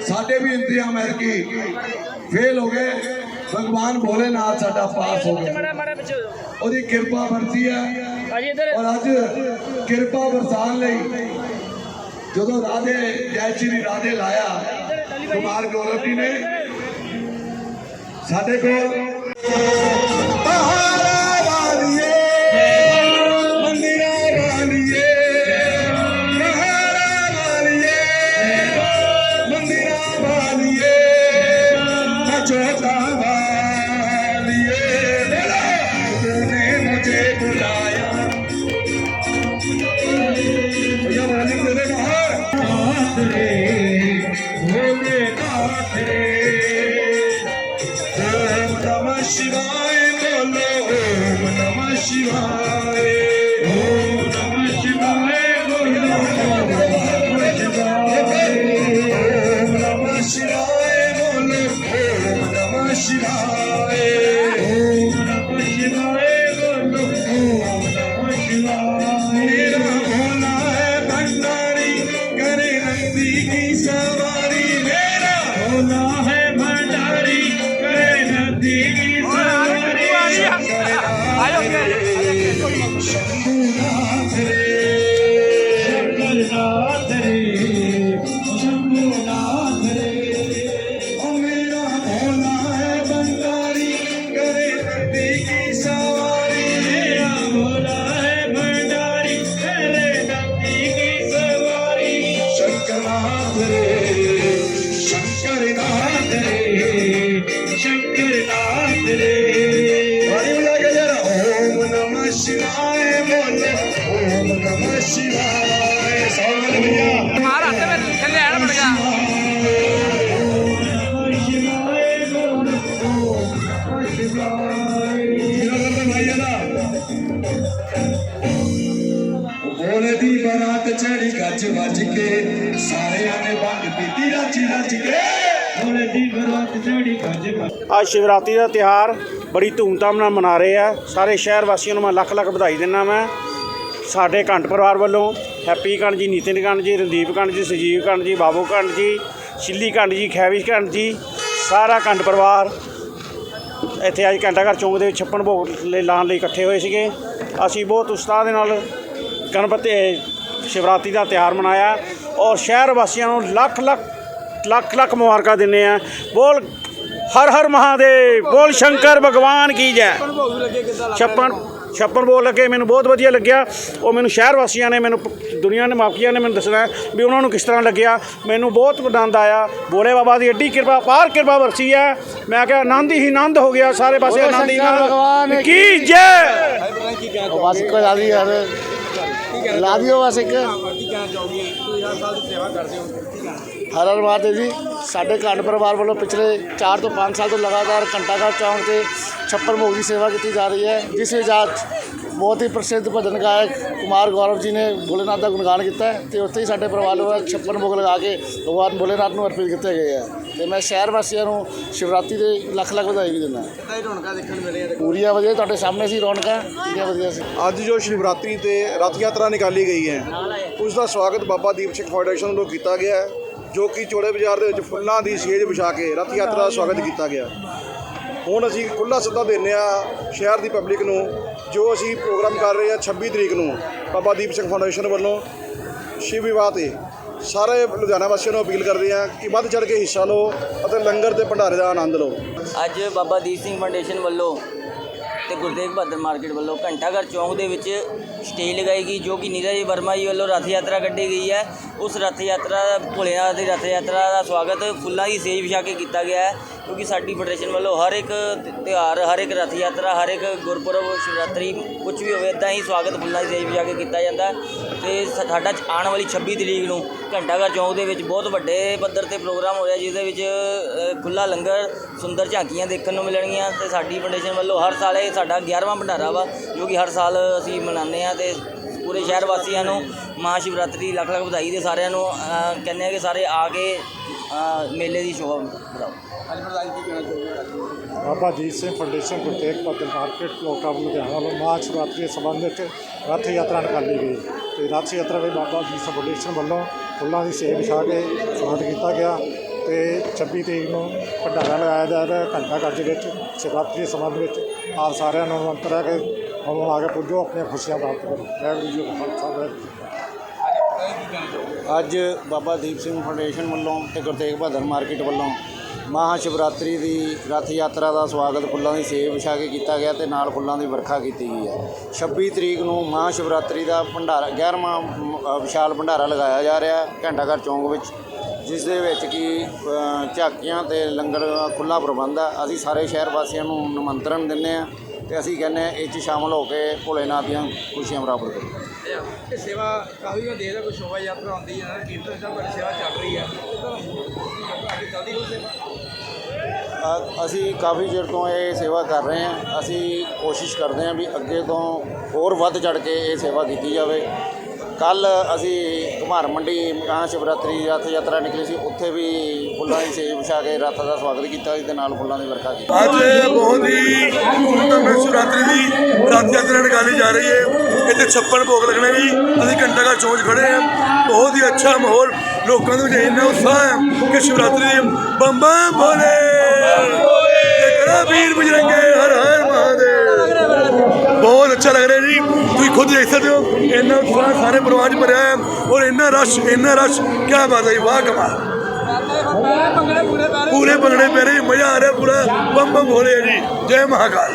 ਸਾਡੇ ਵੀ ਇੰਤਜ਼ਾਮ ਹੈ ਕਿ ਫੇਲ ਹੋ ਗਏ ਭਗਵਾਨ ਭੋਲੇਨਾਥ ਸਾਡਾ ਪਾਸ ਹੋ ਗਿਆ ਉਹਦੀ ਕਿਰਪਾ ਵਰਤੀ ਹੈ ਔਰ ਅੱਜ ਕਿਰਪਾ ਵਰਸਾਨ ਲਈ ਜਦੋਂ ਰਾਧੇ, ਜੈ ਸ਼੍ਰੀ ਰਾਧੇ ਲਾਇਆ, ਕੁਮਾਰ ਗੌਰਵ ਜੀ ਨੇ, ਸਾਡੇ ਕੋਲ ਪਹਾੜਾ happy. नमः शिवाय सौगंध भैया ਮਾਰ ਹੱਥ ਵਿੱਚ ਥੱਲੇ ਆਣ ਪੜ ਗਿਆ ਬੋਲੇ ਦੀ ਬਰਾਤ ਚੜੀ ਗੱਜ ਵੱਜ ਕੇ ਸਾਰਿਆਂ ਨੇ ਬੰਦ ਪੀਤੀ ਰੱਜ ਰੱਜ ਕੇ ਬੋਲੇ ਦੀ ਬਰਾਤ ਚੜੀ ਗੱਜ ਵੱਜ ਅੱਜ ਸ਼ਿਵਰਾਤਰੀ ਦਾ ਤਿਹਾਰ ਬੜੀ ਧੂਮਧਾਮ ਨਾਲ ਮਨਾ ਰਹੇ ਆ ਸਾਰੇ ਸ਼ਹਿਰ ਵਾਸੀਆਂ ਨੂੰ ਮੈਂ ਲੱਖ ਲੱਖ ਵਧਾਈ ਦਿੰਦਾ ਮੈਂ ਸਾਡੇ ਘੰਟ ਪਰਿਵਾਰ ਵੱਲੋਂ ਹੈਪੀ ਕੰਡ ਜੀ ਨਿਤਿਨ ਕੰਡ ਜੀ ਰਣਦੀਪ ਕੰਡ ਜੀ ਸੰਜੀਵ ਕੰਡ ਜੀ ਬਾਬੂ ਕੰਡ ਜੀ ਸ਼ਿੱਲੀ ਕੰਡ ਜੀ ਖੈਵਿਸ਼ ਕੰਡ ਜੀ ਸਾਰਾ ਕੰਡ ਪਰਿਵਾਰ ਇੱਥੇ ਅੱਜ ਘੰਟਾਘਰ ਚੌਂਕ ਦੇ ਵਿੱਚ ਛੱਪਨ ਭੋਗ ਲੈ ਲਾਉਣ ਲਈ ਇਕੱਠੇ ਹੋਏ ਸੀਗੇ। ਅਸੀਂ ਬਹੁਤ ਉਤਸ਼ਾਹ ਦੇ ਨਾਲ ਗਣਪਤੀ ਸ਼ਿਵਰਾਤਰੀ ਦਾ ਤਿਉਹਾਰ ਮਨਾਇਆ ਔਰ ਸ਼ਹਿਰ ਵਾਸੀਆਂ ਨੂੰ ਲੱਖ ਲੱਖ ਲੱਖ ਲੱਖ ਮੁਬਾਰਕਾਂ ਦਿੰਦੇ ਆ ਬੋਲ ਹਰ ਹਰ ਮਹਾਦੇਵ ਬੋਲ ਸ਼ੰਕਰ ਭਗਵਾਨ ਕੀ ਜੈ। ਛੱਪਨ ਛੱਪਨ ਬੋਲ ਲੱਗੇ ਮੈਨੂੰ ਬਹੁਤ ਵਧੀਆ ਲੱਗਿਆ। ਉਹ ਮੈਨੂੰ ਸ਼ਹਿਰ ਵਾਸੀਆਂ ਨੇ ਮੈਨੂੰ ਦੁਨੀਆ ਨੇ ਮਾਫੀਆਂ ਨੇ ਮੈਨੂੰ ਦੱਸਣਾ ਵੀ ਉਹਨਾਂ ਨੂੰ ਕਿਸ ਤਰ੍ਹਾਂ ਲੱਗਿਆ। ਮੈਨੂੰ ਬਹੁਤ ਆਨੰਦ ਆਇਆ। ਭੋਲੇ ਬਾਬਾ ਦੀ ਐਡੀ ਕਿਰਪਾ ਪਾਰ ਕਿਰਪਾ ਵਰਸੀ ਹੈ। ਮੈਂ ਕਿਹਾ ਆਨੰਦ ਹੀ ਆਨੰਦ ਹੋ ਗਿਆ ਸਾਰੇ ਪਾਸੇ ਆਨੰਦ ਹੀ ਆਨੰਦ। ਕੀ ਜੈ! ਬਸ ਇੱਕੋ ਲਾ ਦੀ ਯਾਰ। ਲਾ ਦਿਓ ਬਸ ਇੱਕ। ਹਰ ਹਰ ਮਹਾਦੇਵ ਜੀ ਸਾਡੇ ਘੰਟ ਪਰਿਵਾਰ ਵੱਲੋਂ ਪਿਛਲੇ 4 ਤੋਂ 5 ਸਾਲ ਤੋਂ ਲਗਾਤਾਰ ਘੰਟਾਘਰ ਚੌਂਕ ਤੇ ਛੱਪਰ ਭੋਗ ਦੀ ਸੇਵਾ ਕੀਤੀ ਜਾ ਰਹੀ ਹੈ ਜਿਸ ਵਿੱਚ ਅੱਜ ਬਹੁਤ ਹੀ ਪ੍ਰਸਿੱਧ ਭਜਨ ਗਾਇਕ ਕੁਮਾਰ ਗੌਰਵ ਜੀ ਨੇ ਭੋਲੇਨਾਥ ਦਾ ਗੁਣਗਾਨ ਕੀਤਾ ਹੈ ਤੇ ਉੱਥੇ ਹੀ ਸਾਡੇ ਪਰਿਵਾਰ ਵੱਲੋਂ ਛੱਪਨ ਭੋਗ ਲਗਾ ਕੇ ਭਗਵਾਨ ਭੋਲੇਨਾਥ ਨੂੰ ਅਰਪਿਤ ਕੀਤੇ ਗਏ ਆ ਤੇ ਮੈਂ ਸ਼ਹਿਰ ਵਾਸੀਆਂ ਨੂੰ ਸ਼ਿਵਰਾਤਰੀ ਦੇ ਲੱਖ ਲੱਖ ਵਧਾਈ ਵੀ ਦਿੰਦਾ ਪੂਰੀਆਂ ਵਧੀਆ ਤੁਹਾਡੇ ਸਾਹਮਣੇ ਸੀ ਰੌਣਕਾਂ ਪੂਰੀਆਂ ਵਧੀਆ ਸੀ? ਅੱਜ ਜੋ ਸ਼ਿਵਰਾਤਰੀ ਤੇ ਰਥ ਯਾਤਰਾ ਨਿਕਾਲੀ ਗਈ ਹੈ ਉਸ ਦਾ ਸਵਾਗਤ ਬਾਬਾ ਦੀਪ ਸਿੰਘ ਫਾਊਂਡੇਸ਼ਨ ਵੱਲੋਂ ਕੀਤਾ ਗਿਆ ਹੈ। ਜੋ ਕਿ ਚੋੜੇ ਬਾਜ਼ਾਰ ਦੇ ਵਿੱਚ ਫੁੱਲਾਂ ਦੀ ਸੇਜ ਵਿਛਾ ਕੇ ਰਥ ਯਾਤਰਾ ਦਾ ਸਵਾਗਤ ਕੀਤਾ ਗਿਆ। ਹੁਣ ਅਸੀਂ ਖੁੱਲਾ ਸੱਦਾ ਦਿੰਦੇ ਆ ਸ਼ਹਿਰ ਦੀ ਪਬਲਿਕ ਨੂੰ, ਜੋ ਅਸੀਂ ਪ੍ਰੋਗਰਾਮ ਕਰ ਰਹੇ ਹਾਂ 26 ਤਰੀਕ ਨੂੰ, ਬਾਬਾ ਦੀਪ ਸਿੰਘ ਫਾਊਂਡੇਸ਼ਨ ਵੱਲੋਂ। ਸ਼ਿਵ ਵਿਵਾਹ ਤੇ ਸਾਰੇ ਲੁਧਿਆਣਾ ਵਾਸੀਆਂ ਨੂੰ ਅਪੀਲ ਕਰਦੇ ਆ ਕਿ ਵੱਧ ਚੜ ਕੇ ਹਿੱਸਾ ਲਓ ਅਤੇ ਲੰਗਰ ਤੇ ਭੰਡਾਰੇ ਦਾ ਆਨੰਦ ਲਓ। ਅੱਜ ਬਾਬਾ ਦੀਪ ਸਿੰਘ ਫਾਊਂਡੇਸ਼ਨ ਵੱਲੋਂ ਤੇ ਗੁਰਦੇਵ ਬਹਾਦਰ ਮਾਰਕੀਟ ਵੱਲੋਂ ਘੰਟਾਘਰ ਚੌਂਕ ਦੇ ਵਿੱਚ ਸਟੇਜ ਲਗਾਈ ਗਈ, ਜੋ ਕਿ ਨੀਰਜ ਵਰਮਾ ਜੀ ਵੱਲੋਂ ਰਥ ਯਾਤਰਾ ਕੱਢੀ ਗਈ ਹੈ। ਉਸ ਰਥ ਯਾਤਰਾ, ਭੋਲੇਨਾਥ ਦੀ ਰਥ ਯਾਤਰਾ ਦਾ ਸਵਾਗਤ ਫੁੱਲਾਂ ਦੀ ਸੇਜ ਵਿਛਾ ਕੇ ਕੀਤਾ ਗਿਆ ਹੈ, ਕਿਉਂਕਿ ਸਾਡੀ ਫੈਡਰੇਸ਼ਨ ਵੱਲੋਂ ਹਰ ਇੱਕ ਤਿਉਹਾਰ, ਹਰ ਇੱਕ ਰਥ ਯਾਤਰਾ, ਹਰ ਇੱਕ ਗੁਰਪੁਰਬ, ਸ਼ਿਵਰਾਤਰੀ ਕੁਝ ਵੀ ਹੋਵੇ ਇਦਾਂ ਹੀ ਸਵਾਗਤ ਫੁੱਲਾਂ ਦੀ ਸੇਜ ਵਿਛਾ ਕੇ ਕੀਤਾ ਜਾਂਦਾ ਤੇ ਸ- ਸਾਡਾ ਆਉਣ ਵਾਲੀ 26 ਤਰੀਕ ਨੂੰ ਘੰਟਾਘਰ ਚੌਂਕ ਦੇ ਵਿੱਚ ਬਹੁਤ ਵੱਡੇ ਪੱਧਰ ਤੇ ਪ੍ਰੋਗਰਾਮ ਹੋ ਰਿਹਾ ਜਿਹਦੇ ਵਿੱਚ ਅ, ਖੁੱਲਾ ਲੰਗਰ ਸੁੰਦਰ ਝਾਂਕੀਆਂ ਦੇਖਣ ਨੂੰ ਮਿਲਣਗੀਆਂ ਤੇ ਸਾਡੀ ਫਾਊਂਡੇਸ਼ਨ ਵੱਲੋਂ ਹਰ ਸਾਲ ਇਹ ਸਾਡਾ 11ਵਾਂ ਭੰਡਾਰਾ ਵਾ ਜੋ ਕਿ ਹਰ ਸਾਲ ਅਸੀਂ ਮਨਾਉਂਦੇ ਆ ਤੇ ਪੂਰੇ ਸ਼ਹਿਰ ਵਾਸੀਆਂ ਨੂੰ ਮਹਾ ਸ਼ਿਵਰਾਤਰੀ ਲੱਖ ਲੱਖ ਵਧਾਈ ਦੇ ਸਾਰਿਆਂ ਨੂੰ ਕਹਿੰਦੇ ਆ ਕਿ ਸਾਰੇ ਆ ਕੇ ਮੇਲੇ ਦੀ ਸ਼ੋਭਾ ਵਧਾਓ ਬਾਬਾ ਦੀਪ ਸਿੰਘ ਫਾਊਂਡੇਸ਼ਨ ਗੁਰਤੇਗ ਬਹਾਦਰ ਮਾਰਕੀਟ ਲੋਕਾਂ ਲੁਧਿਆਣਾ ਵੱਲੋਂ ਮਹਾਂ ਸ਼ਿਵਰਾਤਰੀ ਦੇ ਸੰਬੰਧ ਵਿੱਚ ਰੱਥ ਯਾਤਰਾ ਨਿਕਾਲੀ ਗਈ। ਤੇ ਰੱਥ ਯਾਤਰਾ ਵਿੱਚ ਬਾਬਾ ਦੀਪ ਸਿੰਘ ਫਾਊਂਡੇਸ਼ਨ ਵੱਲੋਂ ਫੁੱਲਾਂ ਦੀ ਸੇਵਾ ਵਿਛਾ ਕੇ ਸਵਾਗਤ ਕੀਤਾ ਗਿਆ ਤੇ 26 ਤਰੀਕ ਨੂੰ ਭੰਡਾਰਾ ਲਗਾਇਆ ਜਾ ਰਿਹਾ ਘੰਟਾ ਘਰ ਦੇ ਵਿੱਚ ਸ਼ਿਵਰਾਤਰੀ ਦੇ ਸੰਬੰਧ ਵਿੱਚ ਆਪ ਸਾਰਿਆਂ ਨੂੰ ਅੰਤਰ ਹੈ ਕਿ ਹੁਣ ਆ ਕੇ ਪੁੱਜੋ ਆਪਣੀਆਂ ਖੁਸ਼ੀਆਂ ਪ੍ਰਾਪਤ ਕਰੋ। ਵਾਹਿਗੁਰੂ ਜੀ ਕਾ ਖਾਲਸਾ ਵਾਹਿਗੁਰੂ ਜੀ ਕੀ ਫਤਿਹ। ਅੱਜ ਬਾਬਾ ਦੀਪ ਸਿੰਘ ਫਾਊਂਡੇਸ਼ਨ ਵੱਲੋਂ ਤੇ ਗੁਰਤੇਗ ਬਹਾਦਰ ਮਾਰਕੀਟ ਵੱਲੋਂ ਮਹਾ ਸ਼ਿਵਰਾਤਰੀ ਦੀ ਰਥ ਯਾਤਰਾ ਦਾ ਸਵਾਗਤ ਫੁੱਲਾਂ ਦੀ ਸੇਵ ਵਿਛਾ ਕੇ ਕੀਤਾ ਗਿਆ ਤੇ ਨਾਲ ਫੁੱਲਾਂ ਦੀ ਵਰਖਾ ਕੀਤੀ ਗਈ ਹੈ। 26 ਤਰੀਕ ਨੂੰ ਮਹਾ ਸ਼ਿਵਰਾਤਰੀ ਦਾ ਭੰਡਾਰਾ 11ਵਾਂ ਵਿਸ਼ਾਲ ਭੰਡਾਰਾ ਲਗਾਇਆ ਜਾ ਰਿਹਾ ਹੈ ਘੰਟਾਘਰ ਚੌਂਕ ਵਿੱਚ, ਜਿਸ ਦੇ ਵਿੱਚ ਕਿ ਝਾਕੀਆਂ ਤੇ ਲੰਗਰ ਦਾ ਖੁੱਲ੍ਹਾ ਪ੍ਰਬੰਧ ਆ। ਅਸੀਂ ਸਾਰੇ ਸ਼ਹਿਰ ਵਾਸੀਆਂ ਨੂੰ ਨਿਮੰਤਰਣ ਦਿੰਦੇ ਹਾਂ ਤੇ ਅਸੀਂ ਕਹਿੰਦੇ ਹਾਂ ਇਹ 'ਚ ਸ਼ਾਮਲ ਹੋ ਕੇ ਭੋਲੇਨਾਥ ਦੀਆਂ ਖੁਸ਼ੀਆਂ ਪ੍ਰਾਪਤ ਕਰੋ ਇਹ ਸੇਵਾ ਕਾਫੀ ਮੈਂ ਦੇਖਦਾ ਕੋਈ ਸ਼ੋਭਾ ਯਾਤਰਾ ਆਉਂਦੀ ਹੈ, ਕੀਰਤਨ ਸਾਹਿਬ ਬੜੀ ਸੇਵਾ ਚੱਲ ਰਹੀ ਹੈ। ਅੱਗੇ ਚੱਲਦੀ ਹੋ ਸੇਵਾ? ਅਸੀਂ ਕਾਫੀ ਚਿਰ ਤੋਂ ਇਹ ਸੇਵਾ ਕਰ ਰਹੇ ਹਾਂ। ਅਸੀਂ ਕੋਸ਼ਿਸ਼ ਕਰਦੇ ਹਾਂ ਵੀ ਅੱਗੇ ਤੋਂ ਹੋਰ ਵੱਧ ਚੜ ਕੇ ਇਹ ਸੇਵਾ ਕੀਤੀ ਜਾਵੇ। ਕੱਲ ਅਸੀਂ ਘੁਮਾਰ ਮੰਡੀ ਮਹਾਂ ਸ਼ਿਵਰਾਤਰੀ ਰਥ ਯਾਤਰਾ ਨਿਕਲੀ ਸੀ। ਉੱਥੇ ਵੀ ਫੁੱਲਾਂ ਦੀ ਸੇਜ ਵਿਛਾ ਕੇ ਰੱਥ ਦਾ ਸਵਾਗਤ ਕੀਤਾ ਸੀ ਤੇ ਨਾਲ ਫੁੱਲਾਂ ਦੀ ਵਰਖਾ ਕੀਤੀ। ਅੱਜ ਬਹੁਤ ਹੀ ਧੂਮਧਾਮ ਨਾਲ ਸ਼ਿਵਰਾਤਰੀ ਦੀ ਰੱਥ ਯਾਤਰਾ ਨਿਕਾਲੀ ਜਾ ਰਹੀ ਹੈ। ਇੱਥੇ 56 ਭੋਗ ਲੱਗਣੇ ਵੀ, ਅਸੀਂ ਘੰਟਾ ਘਰ ਚੌਂਚ ਖੜੇ ਹਾਂ। ਬਹੁਤ ਹੀ ਅੱਛਾ ਮਾਹੌਲ ਲੋਕਾਂ ਦੇ ਵਿੱਚ ਇੰਨਾ ਉਤਸ਼ਾਹ ਹੈ ਕਿ ਸ਼ਿਵਰਾਤਰੀ ਦੀ ਬੰਮ ਬੰਮ ਭੋਲੇ ਵੀਰ ਬਜਰੰਗੇ, ਹਰ ਹਰ ਬਹੁਤ ਅੱਛਾ ਲੱਗ ਰਿਹਾ ਜੀ। ਤੁਸੀਂ ਖੁਦ ਦੇਖ ਸਕਦੇ ਹੋ ਇੰਨਾ ਉਤਸ਼ਾਹ ਸਾਰੇ ਪਰਿਵਾਰ 'ਚ ਭਰਿਆ ਹੈ ਔਰ ਇੰਨਾ ਰਸ਼ ਇੰਨਾ ਰਸ਼। ਕੀ ਬਾਤ ਹੈ ਜੀ, ਵਾਹ ਕਮਾਲ। ਪੂਰੇ ਭੰਗੜੇ ਪੈ ਰਹੇ ਮਜ਼ਾ ਆ ਰਿਹਾ ਪੂਰਾ ਬੰਮ ਬੰਮ ਹੋ ਰਿਹਾ ਜੀ। ਜੈ ਮਹਾਕਾਲ।